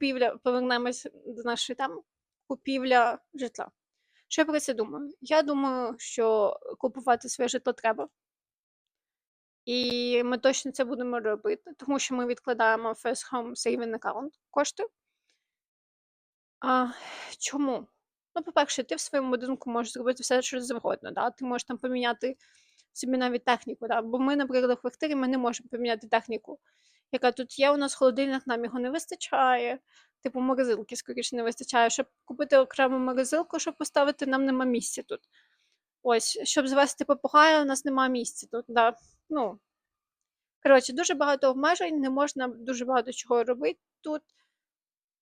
купівля, повернемось до нашої теми, купівля житла. Що я про це думаю? Я думаю, що купувати своє житло треба. І ми точно це будемо робити, тому що ми відкладаємо First Home Saving Account кошти. А, чому? Ну, по-перше, ти в своєму будинку можеш зробити все, що завгодно. Да? Ти можеш там поміняти собі навіть техніку. Да? Бо ми, наприклад, в квартирі ми не можемо поміняти техніку, яка тут є. У нас холодильник, нам його не вистачає. Типу морозилки, скоріше, не вистачає. Щоб купити окрему морозилку, щоб поставити, нам нема місця тут. Ось, щоб звести попугая, у нас нема місця тут. Да? Ну, коротше, дуже багато обмежень, не можна дуже багато чого робити тут.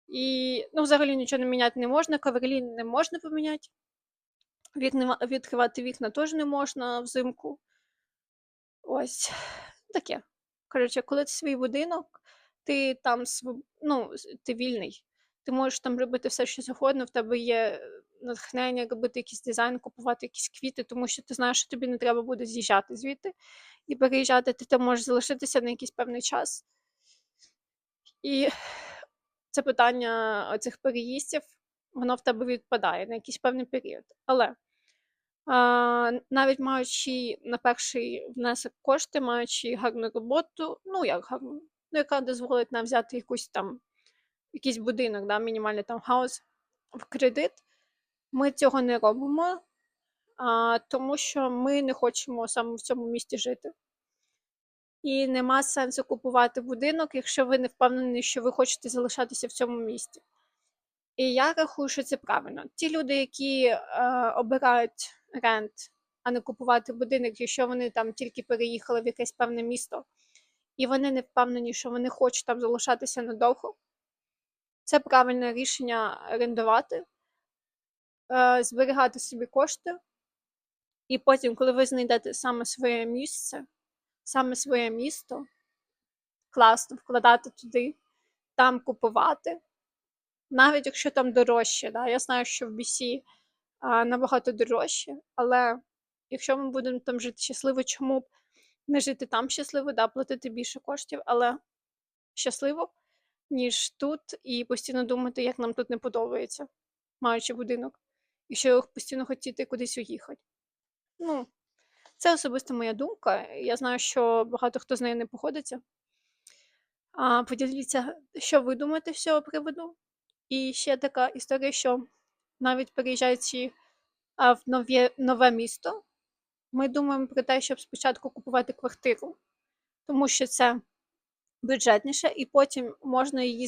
І ну, взагалі нічого не міняти не можна, коверлі не можна поміняти. Вікна, відкривати вікна теж не можна взимку. Ось таке. Коротше, коли це свій будинок, ти там ну, ти вільний. Ти можеш там робити все, що завгодно, в тебе є натхнення робити якийсь дизайн, купувати якісь квіти, тому що ти знаєш, що тобі не треба буде з'їжджати звідти і переїжджати, ти там можеш залишитися на якийсь певний час. І це питання цих переїздів, воно в тебе відпадає на якийсь певний період. Але навіть маючи на перший внесок кошти, маючи гарну роботу, ну як гарну, ну, яка дозволить нам взяти якусь там якийсь будинок, да, мінімальний там хаус в кредит, ми цього не робимо, а, тому що ми не хочемо саме в цьому місті жити. І нема сенсу купувати будинок, якщо ви не впевнені, що ви хочете залишатися в цьому місті. І я рахую, що це правильно. Ті люди, які е, обирають рент, а не купувати будинок, якщо вони там тільки переїхали в якесь певне місто, і вони не впевнені, що вони хочуть там залишатися надовго, це правильне рішення орендувати, е, зберігати собі кошти, і потім, коли ви знайдете саме своє місце, саме своє місто, класно вкладати туди, там купувати навіть якщо там дорожче. Да? Я знаю, що в BC набагато дорожче, але якщо ми будемо там жити щасливо, чому б не жити там щасливо, да, платити більше коштів, але щасливо, ніж тут, і постійно думати, як нам тут не подобається, маючи будинок, і що постійно хотіти кудись уїхати. Ну, це особисто моя думка. Я знаю, що багато хто з нею не походиться. Поділіться, що ви думаєте з цього приводу. І ще така історія, що навіть переїжджаючи в нове, нове місто, ми думаємо про те, щоб спочатку купувати квартиру, тому що це бюджетніше, і потім можна її